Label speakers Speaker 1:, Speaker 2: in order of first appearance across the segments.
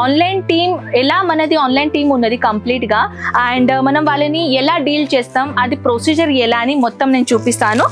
Speaker 1: Online team ఎలా మనది online team ఉన్నది కంప్లీట్గా అండ్ uh, మనం వాళ్ళని ఎలా డీల్ చేస్తాం అది ప్రొసీజర్ ఎలా అని మొత్తం నేను చూపిస్తాను.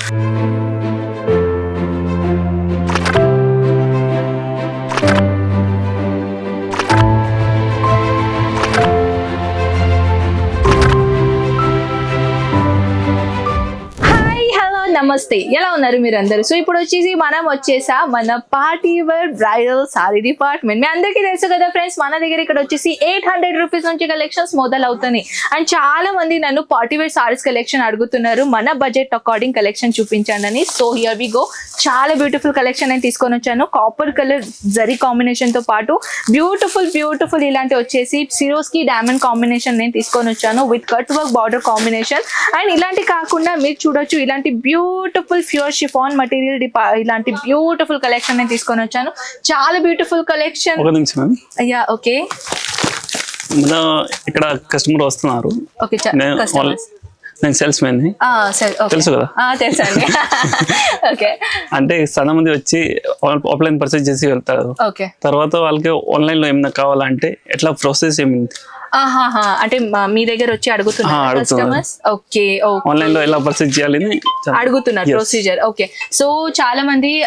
Speaker 1: నమస్తే. ఎలా ఉన్నారు మీరు అందరూ సో ఇప్పుడు వచ్చేసి మనం వచ్చేసా మన party wear bridal sari department మీ అందరికీ తెలుసు కదా ఫ్రెండ్స్ మన దగ్గర ఇక్కడ వచ్చేసి ఎయిట్ హండ్రెడ్ రూపీస్ నుంచి కలెక్షన్స్ మొదలవుతున్నాయి. అండ్ చాలా మంది నన్ను పార్టీ వేర్ సారీస్ కలెక్షన్ అడుగుతున్నారు. మన బడ్జెట్ అకార్డింగ్ కలెక్షన్ చూపించండి అని సో హియర్ వి గో చాలా బ్యూటిఫుల్ కలెక్షన్ నేను తీసుకొని వచ్చాను. కాపర్ కలర్ జరీ కాంబినేషన్తో పాటు బ్యూటిఫుల్ బ్యూటిఫుల్ ఇలాంటి వచ్చేసి సిరోస్కి డైమండ్ కాంబినేషన్ నేను తీసుకొని వచ్చాను. With cut work border combination and ఇలాంటి కాకుండా మీరు చూడొచ్చు ఇలాంటి బ్యూటిఫుల్ ప్యూర్ షిఫాన్ మటీరియల్ ఇలాంటి బ్యూటిఫుల్ కలెక్షన్ నేను తీసుకొని వచ్చాను. చాలా బ్యూటిఫుల్ కలెక్షన్
Speaker 2: ఒక నిమిషం
Speaker 1: అయ్యా ఓకే
Speaker 2: ఇక్కడ కస్టమర్ వస్తున్నారు.
Speaker 1: ఓకే
Speaker 2: నేను సేల్స్ మ్యాన్
Speaker 1: ఓకే
Speaker 2: తెలుసు కదా?
Speaker 1: తెలుసండి. ఓకే
Speaker 2: అంటే చాలా మంది వచ్చి ఆఫ్లైన్ పర్చేస్ చేసి వెళ్తారు.
Speaker 1: ఓకే
Speaker 2: తర్వాత వాళ్ళకి ఆన్లైన్లో ఏమైనా కావాలంటే ఎట్లా ప్రాసెస్ ఏమింది?
Speaker 1: ఆహాహా అంటే మా- దగ్గర వచ్చి అడుగుతున్నారు. Customers okay okay.
Speaker 2: ఆన్లైన్లో ఎలా
Speaker 1: అడుగుతున్నారు. Procedure okay. సో చాలా మంది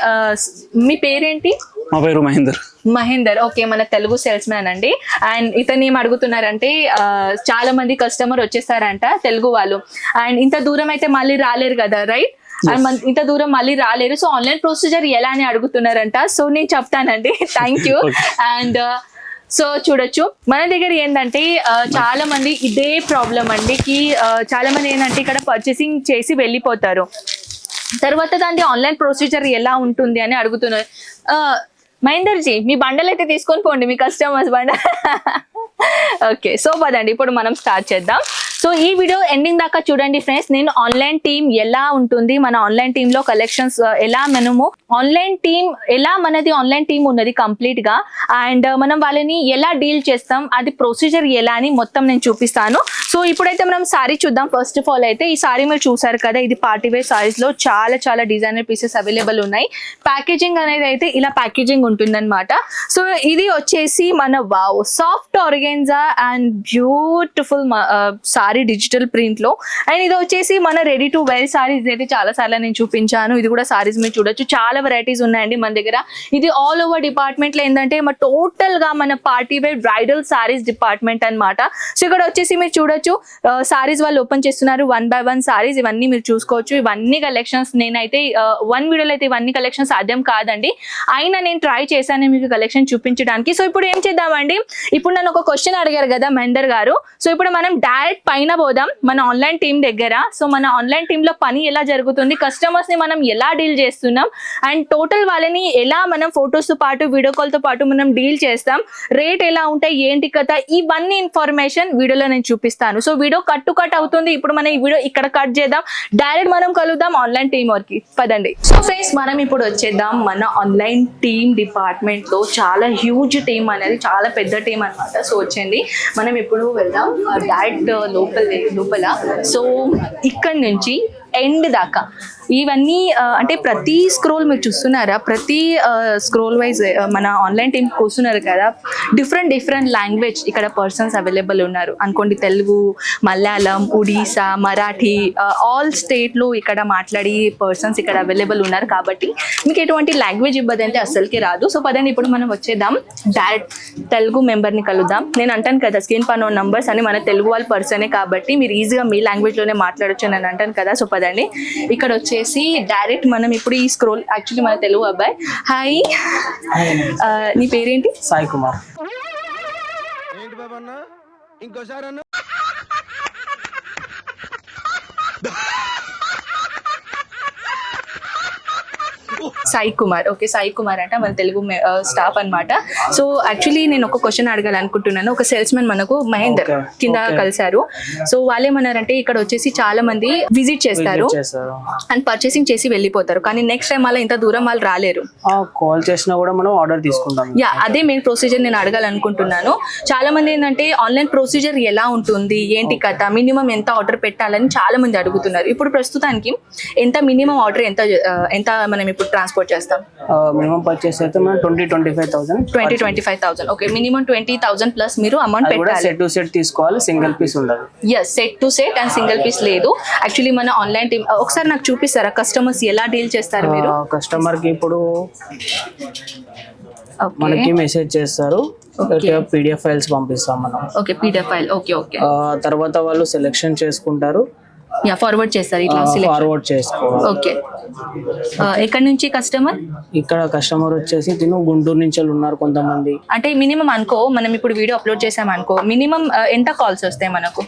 Speaker 1: మీ పేరేంటి?
Speaker 2: మా పేరు మహేందర్.
Speaker 1: మహేందర్. ఓకే మన తెలుగు సేల్స్ మ్యాన్ అండి. అండ్ ఇతను ఏం అడుగుతున్నారంటే చాలా మంది కస్టమర్ వచ్చేస్తారంట తెలుగు వాళ్ళు. అండ్ ఇంత దూరం అయితే మళ్ళీ రాలేరు కదా రైట్ అండ్ ఇంత దూరం మళ్ళీ రాలేరు. సో ఆన్లైన్ ప్రొసీజర్ ఎలా అని అడుగుతున్నారంట. సో నేను చెప్తానండి. Thank you. అండ్ సో చూడొచ్చు. మన దగ్గర ఏంటంటే చాలా మంది ఇదే ప్రాబ్లం అండి కి చాలా మంది ఏంటంటే ఇక్కడ పర్చేసింగ్ చేసి వెళ్ళిపోతారు. తర్వాత దాని ఆన్లైన్ ప్రొసీజర్ ఎలా ఉంటుంది అని అడుగుతున్నారు. మహేందర్జీ మీ బండలు అయితే తీసుకొని పోండి మీ కస్టమర్స్ బండ. ఓకే సో పదండి ఇప్పుడు మనం స్టార్ట్ చేద్దాం. సో ఈ వీడియో ఎండింగ్ దాకా చూడండి ఫ్రెండ్స్ నేను ఆన్లైన్ టీమ్ ఎలా ఉంటుంది మన ఆన్లైన్ టీమ్లో కలెక్షన్స్ uh, ఎలా మనము ఆన్లైన్ టీమ్ ఎలా మనది ఆన్లైన్ టీమ్ ఉన్నది కంప్లీట్గా. అండ్ uh, మనం వాళ్ళని ఎలా డీల్ చేస్తాం అది ప్రొసీజర్ ఎలా అని మొత్తం నేను చూపిస్తాను. సో ఇప్పుడైతే మనం సారీ చూద్దాం. ఫస్ట్ ఆఫ్ ఆల్ అయితే ఈ సారీ మీరు చూసారు కదా ఇది పార్టీ వేర్ సారీస్లో చాలా చాలా డిజైనర్ పీసెస్ అవైలబుల్ ఉన్నాయి. ప్యాకేజింగ్ అనేది అయితే ఇలా ప్యాకేజింగ్ ఉంటుందన్నమాట. సో ఇది వచ్చేసి మన wow soft organza and beautiful sari digital ప్రింట్లో. అండ్ ఇది వచ్చేసి మన రెడీ టు వేర్ సారీస్ అయితే చాలా సార్లు నేను చూపించాను. ఇది కూడా సారీస్ మీరు చూడొచ్చు. చాలా వెరైటీస్ ఉన్నాయండి మన దగ్గర. ఇది ఆల్ ఓవర్ డిపార్ట్మెంట్లో ఏంటంటే టోటల్గా మన party wear bridal saris department అన్నమాట. సో ఇక్కడ వచ్చేసి మీరు చూడొచ్చు సారీస్ వాళ్ళు ఓపెన్ చేస్తున్నారు. వన్ బై వన్ సారీస్ ఇవన్నీ మీరు చూసుకోవచ్చు. ఇవన్నీ కలెక్షన్స్ నేనైతే వన్ వీడియోలో అయితే ఇవన్నీ కలెక్షన్స్ సాధ్యం కాదండి. అయినా నేను ట్రై చేశాను మీకు కలెక్షన్ చూపించడానికి. సో ఇప్పుడు ఏం చేద్దామండి? ఇప్పుడు నన్ను ఒక క్వశ్చన్ అడిగారు కదా మహేందర్ గారు. సో ఇప్పుడు మనం డైరెక్ట్ పైన పోదాం. మన ఆన్లైన్ టీం దగ్గర. సో మన ఆన్లైన్ టీంలో పని ఎలా జరుగుతుంది? కస్టమర్స్ని మనం ఎలా డీల్ చేస్తున్నాం? అండ్ టోటల్ వాళ్ళని ఎలా మనం ఫొటోస్తో పాటు వీడియో కాల్తో పాటు మనం డీల్ చేస్తాం? రేట్ ఎలా ఉంటాయి? ఏంటి కథ? ఇవన్నీ ఇన్ఫర్మేషన్ వీడియోలో నేను చూపిస్తాను. So video cut to cut అవుతుంది. ఇప్పుడు మనం ఈ వీడియో ఇక్కడ కట్ చేద్దాం. డైరెక్ట్ మనం కలుద్దాం ఆన్లైన్ టీమ్ వర్క్ పదండి. సో ఫ్రెండ్స్ మనం ఇప్పుడు వచ్చేద్దాం. మన ఆన్లైన్ టీమ్ డిపార్ట్మెంట్లో చాలా హ్యూజ్ టీమ్ అనేది చాలా పెద్ద టీం అన్నమాట. సో వచ్చింది మనం ఇప్పుడు వెళ్దాం. Uh, డైరెక్ట్ uh, లోపల లోపల. సో ఇక్కడ నుంచి ఎండ్ దాకా. ఇవన్నీ అంటే ప్రతి స్క్రోల్ మీరు చూస్తున్నారా? ప్రతి స్క్రోల్ వైజ్ మన ఆన్లైన్ టీం కూర్చున్నారు కదా? డిఫరెంట్ డిఫరెంట్ లాంగ్వేజ్ ఇక్కడ పర్సన్స్ అవైలబుల్ ఉన్నారు. అనుకోండి తెలుగు మలయాళం ఒడిశా మరాఠీ ఆల్ స్టేట్లో ఇక్కడ మాట్లాడి పర్సన్స్ ఇక్కడ అవైలబుల్ ఉన్నారు కాబట్టి మీకు ఎటువంటి లాంగ్వేజ్ ఇబ్బంది అంటే అస్సలకి రాదు. సో పదండి ఇప్పుడు మనం వచ్చేద్దాం. డైరెక్ట్ తెలుగు మెంబర్ని కలుద్దాం. నేను అంటాను కదా స్క్రీన్ పైన నంబర్స్ అని మన తెలుగు వాళ్ళ పర్సనే కాబట్టి మీరు ఈజీగా మీ లాంగ్వేజ్లోనే మాట్లాడొచ్చు అని నేను అంటాను కదా. సో పదండి. ఇక్కడ వచ్చే వచ్చేసి డైరెక్ట్ మనం ఇప్పుడు ఈ స్క్రోల్ యాక్చువల్లీ మన తెలుగు అబ్బాయి. హాయ్ ఆ, నీ పేరేంటి?
Speaker 3: సాయి కుమార్.
Speaker 4: ఏంటి బాబు అన్న? ఇంకోసారి
Speaker 1: సాయి కుమార్. ఓకే సాయి కుమార్ అంట మన తెలుగు స్టాఫ్ అన్నమాట. సో యాక్చువల్లీ నేను ఒక క్వశ్చన్ అడగాలనుకుంటున్నాను. ఒక సేల్స్ మ్యాన్ మనకు మహేందర్ కింద. కలిశారు. సో వాళ్ళేమన్నారంటే ఇక్కడ వచ్చేసి చాలా మంది విజిట్ చేస్తారు. అండ్ పర్చేసింగ్ చేసి వెళ్ళిపోతారు. కానీ నెక్స్ట్ టైం అలా ఇంత దూరం వాళ్ళు రాలేరు.
Speaker 3: కాల్ చేసినా కూడా మనం ఆర్డర్ తీసుకుంటాం.
Speaker 1: యా అదే మెయిన్ ప్రొసీజర్ నేను అడగాలనుకుంటున్నాను. చాలా మంది ఏంటంటే ఆన్లైన్ ప్రొసీజర్ ఎలా ఉంటుంది? ఏంటి కథ? మినిమం ఎంత ఆర్డర్ పెట్టాలని చాలా మంది అడుగుతున్నారు. ఇప్పుడు ప్రస్తుతానికి ఎంత మినిమం ఆర్డర్ ఎంత ఎంత మనం ఇప్పుడు ట్రాన్స్పోర్ట్ ఎక్స్పోర్ట్ చేస్తాం?
Speaker 3: మినిమం పర్చేస్ అయితే మనం twenty twenty five thousand
Speaker 1: twenty twenty five thousand okay minimum twenty thousand plus మీరు అమౌంట్ పెట్టాలి.
Speaker 3: సెట్ టు సెట్ తీసుకోవాలి సింగిల్ పీస్ ఉండదు.
Speaker 1: Yes set to set and single piece లేదు. యాక్చువల్లీ మన online team ఒకసారి నాకు చూపిస్తారా? కస్టమర్స్ ఎలా డీల్ చేస్తారు మీరు?
Speaker 3: కస్టమర్కి ఇప్పుడు మనకి మెసేజ్ చేస్తారు. పీడిఎఫ్ ఫైల్స్ పంపిస్తాం మనం.
Speaker 1: Okay PDF file okay okay
Speaker 3: తర్వాత వాళ్ళు సెలెక్షన్ చేసుకుంటారు.
Speaker 1: యా ఫార్వర్డ్ చేస్తారు ఇట్లా
Speaker 3: ఫార్వర్డ్ చేసుకోవాలి.
Speaker 1: ఓకే ఎక్కడి నుంచి కస్టమర్?
Speaker 3: ఇక్కడ కస్టమర్ వచ్చేసి తిను గుంటూరు నుంచి ఉన్నారు కొంతమంది.
Speaker 1: అంటే మినిమం అనుకో మనం ఇప్పుడు వీడియో అప్లోడ్ చేసాం అనుకో మినిమం ఎంత కాల్స్ వస్తాయి మనకు?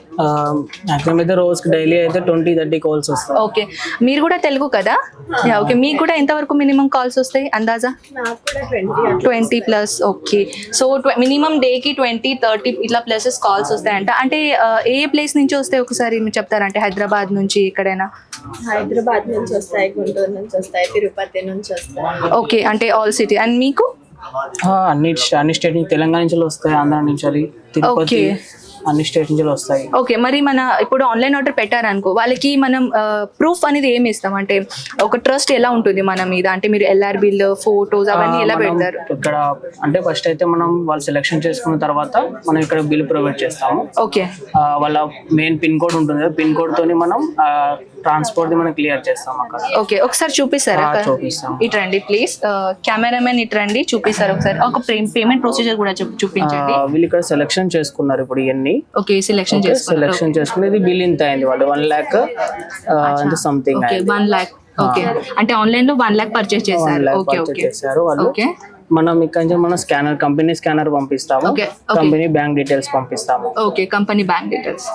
Speaker 3: మ్యాక్సిమం అయితే రోజుకి డైలీ అయితే ట్వంటీ థర్టీ కాల్స్ వస్తాయి.
Speaker 1: ఓకే. మీరు కూడా తెలుగు కదా? Yeah okay. మీకు కూడా ఎంతవరకు మినిమం కాల్స్ వస్తాయి అందాజా? Twenty plus okay. So minimum డేకి ట్వంటీ థర్టీ ఇట్లా ప్లేసెస్ కాల్స్ వస్తాయంట. అంటే ఏ ప్లేస్ నుంచి వస్తాయి ఒకసారి చెప్తారంటే హైదరాబాద్ నుంచి ఎక్కడైనా?
Speaker 5: హైదరాబాద్ నుంచి వస్తాయి గుంటూరు నుంచి వస్తాయి తిరుపతి నుంచి వస్తాయి.
Speaker 1: ఓకే అంటే ఆల్ సిటీ అండ్ మీకు?
Speaker 3: ఆ, అన్ని అన్ని స్టేట్ నుంచి తెలంగాణ నుంచి వస్తాయి ఆంధ్ర నుంచి అది, తిరుపతి. అన్ని స్టేట్ నుంచి వస్తాయి.
Speaker 1: ఓకే మరి మన ఇప్పుడు ఆన్లైన్ ఆర్డర్ పెట్టారనుకో వాళ్ళకి మనం ప్రూఫ్ అనేది ఏమి ఇస్తాం? అంటే ఒక ట్రస్ట్ ఎలా ఉంటుంది మన మీద? అంటే మీరు ఎల్ఆర్ బిల్ ఫోటోస్ అవన్నీ ఎలా పెడతారు?
Speaker 3: ఇక్కడ అంటే ఫస్ట్ అయితే మనం వాళ్ళు సెలెక్షన్ చేసుకున్న తర్వాత మనం ఇక్కడ బిల్ ప్రొవైడ్ చేస్తాము.
Speaker 1: ఓకే.
Speaker 3: వాళ్ళ మెయిన్ పిన్ కోడ్ ఉంటుంది పిన్ కోడ్ తోని మనం ట్రాన్స్పోర్ట్ ది మనం క్లియర్ చేస్తాం అక్కడ.
Speaker 1: ఓకే ఒకసారి చూపిస్తారా
Speaker 3: ఆ, చూపిస్తాం.
Speaker 1: ఇటు రండి ప్లీజ్ కెమెరామెన్ ఇటు రండి చూపిస్తారు ఒకసారి? ఒక పేమెంట్ ప్రొసీజర్ కూడా చూ- చూపించండి.
Speaker 3: ఆ, వీళ్ళు ఇక్కడ సెలెక్షన్ చేసుకున్నారు ఇప్పుడు ఇవన్నీ
Speaker 1: ఓకే సెలెక్షన్ చేసుకున్నారు.
Speaker 3: సెలెక్షన్ చేసుకునేది బిల్ ఇంత అయింది. వాళ్ళు వన్ ల్యాక్ అంటే something
Speaker 1: okay one lakh okay అంటే ఆన్లైన్లో వన్ ల్యాక్ పర్చేస్ చేశారు. ఓకే ఓకే
Speaker 3: చేశారు వాళ్ళు.
Speaker 1: ఓకే
Speaker 3: మనం ఇక్కడ నుంచి మనం స్కానర్ కంపెనీ స్కానర్ పంపిస్తాము. కంపెనీ బ్యాంక్ డీటెయిల్స్ పంపిస్తాము.
Speaker 1: ఓకే కంపెనీ బ్యాంక్ డీటెయిల్స్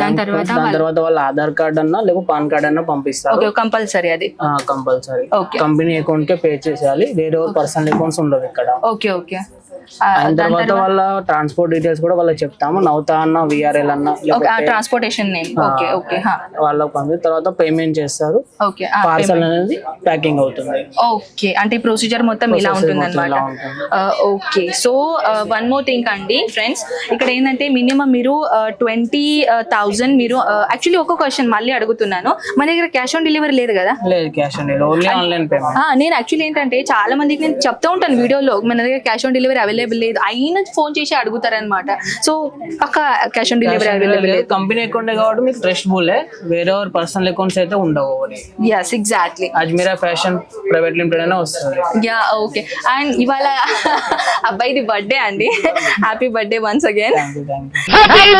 Speaker 1: దాని తర్వాత
Speaker 3: దాని తర్వాత వాళ్ళ ఆధార్ కార్డ్ అన్నా లేకపోతే పాన్ కార్డ్ అన్నా పంపిస్తారు.
Speaker 1: ఓకే కంపల్సరీ అది.
Speaker 3: కంపల్సరీ. కంపెనీ అకౌంట్ కే పే చేసేయాలి. వేరే పర్సనల్ అకౌంట్స్ ఉండవు ఇక్కడ.
Speaker 1: ఓకే ఓకే
Speaker 3: తర్వాత వాళ్ళ ట్రాన్స్పోర్ట్ డీటెయిల్స్ కూడా వాళ్ళకి చెప్తాము. నౌతా అన్న విఆర్ఎల్ అన్న
Speaker 1: ట్రాన్స్పోర్టేషన్ నేమ్ ఓకే ఓకే
Speaker 3: వాళ్ళకి పంపి తర్వాత పేమెంట్ చేస్తారు.
Speaker 1: ఓకే
Speaker 3: పార్సల్ అనేది ప్యాకింగ్ అవుతుంది.
Speaker 1: ఓకే అంటే ప్రొసీజర్ మొత్తం ఇలా ఉంటుంది. అనమాట. Okay so one more thing అండి ఫ్రెండ్స్ ఇక్కడ ఏంటంటే మినిమం మీరు ట్వంటీ థౌజండ్ మీరు యాక్చువల్లీ ఒక క్వశ్చన్ మళ్ళీ అడుగుతున్నాను. మన దగ్గర క్యాష్ ఆన్ డెలివరీ లేదు కదా?
Speaker 3: లేదు క్యాష్ అండి ఓన్లీ ఆన్లైన్ పేమెంట్
Speaker 1: నేను యాక్చువల్లీ ఏంటంటే చాలా మందికి నేను చెప్తూ ఉంటాను వీడియోలో మన దగ్గర క్యాష్ ఆన్ డెలివరీ అవైలబుల్ లేదు. అయినా ఫోన్ చేసి అడుగుతారనమాట సో పక్క క్యాష్ ఆన్ డెలివరీ అవైలబుల్ లేదు.
Speaker 3: కంపెనీ అకౌంట్ కాబట్టి మీకు ట్రస్టబుల్ వేరే పర్సనల్ అకౌంట్స్ అయితే ఉండవు
Speaker 1: yes exactly
Speaker 3: Ajmeera fashion private limited అయినా వస్తుంది.
Speaker 1: యా ఓకే అండ్ ఇవాళ అబ్బాయిది బర్త్డే అండి. Happy birthday once again
Speaker 3: thank you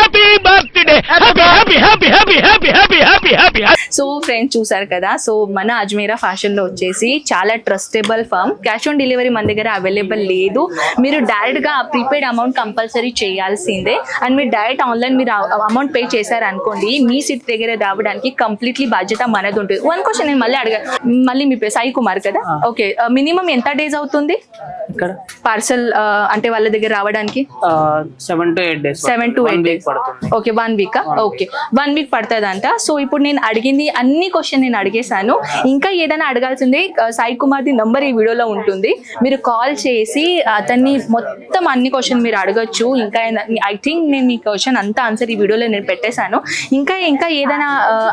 Speaker 6: Happy, happy, happy, happy, happy, happy, happy, happy, happy.
Speaker 1: So friends చూసారు కదా? సో మన అజ్మీరా ఫ్యాషన్లో వచ్చేసి చాలా trustable firm cash on delivery మన దగ్గర అవైలబుల్ లేదు. మీరు డైరెక్ట్గా ప్రీపెయిడ్ అమౌంట్ కంపల్సరీ చేయాల్సిందే. అండ్ మీరు డైరెక్ట్ ఆన్లైన్ మీరు అమౌంట్ పే చేశారు అనుకోండి మీ సీట్ దగ్గర రావడానికి కంప్లీట్లీ బాధ్యత మనది ఉంటుంది. వన్ క్వశ్చన్ నేను మళ్ళీ అడగ మళ్ళీ మీ పేరు సాయి కుమార్ కదా? ఓకే మినిమం ఎంత డేస్ అవుతుంది?
Speaker 3: ఇక్కడ.
Speaker 1: పార్సల్ అంటే వాళ్ళ దగ్గర రావడానికి?
Speaker 3: Seven to eight days
Speaker 1: seven to eight days okay one week okay one week పడుతుందంట. సో ఇప్పుడు నేను అడిగింది అన్ని క్వశ్చన్ నేను అడిగేశాను. ఇంకా ఏదైనా అడగాల్సింది సాయి కుమార్ది నంబర్ ఈ వీడియోలో ఉంటుంది. మీరు కాల్ చేసి అతన్ని మొత్తం అన్ని క్వశ్చన్ మీరు అడగచ్చు. ఇంకా ఐ థింక్ నేను మీ క్వశ్చన్ అంతా ఆన్సర్ ఈ వీడియోలో నేను పెట్టేశాను. ఇంకా ఇంకా ఏదైనా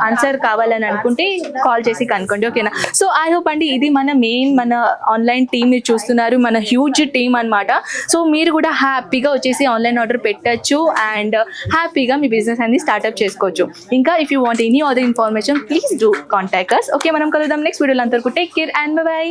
Speaker 1: ఆన్సర్ కావాలని అనుకుంటే కాల్ చేసి కనుక్కోండి ఓకేనా సో ఐ హోప్ అండి ఇది మన మెయిన్ మన ఆన్లైన్ టీమ్ మీరు చూస్తున్నారు. మన హ్యూజ్ టీమ్ అన్నమాట. సో మీరు కూడా హ్యాపీగా వచ్చేసి ఆన్లైన్ ఆర్డర్ పెట్టచ్చు. అండ్ హ్యాపీగా మీ బిజినెస్ అన్ని స్టార్ట్అప్ చేసుకోవచ్చు. ఇంకా if you want any other information please do contact us okay మనం కలుద్దాం నెక్స్ట్ వీడియోలో అందరికీ టేక్ కేర్ అండ్ బై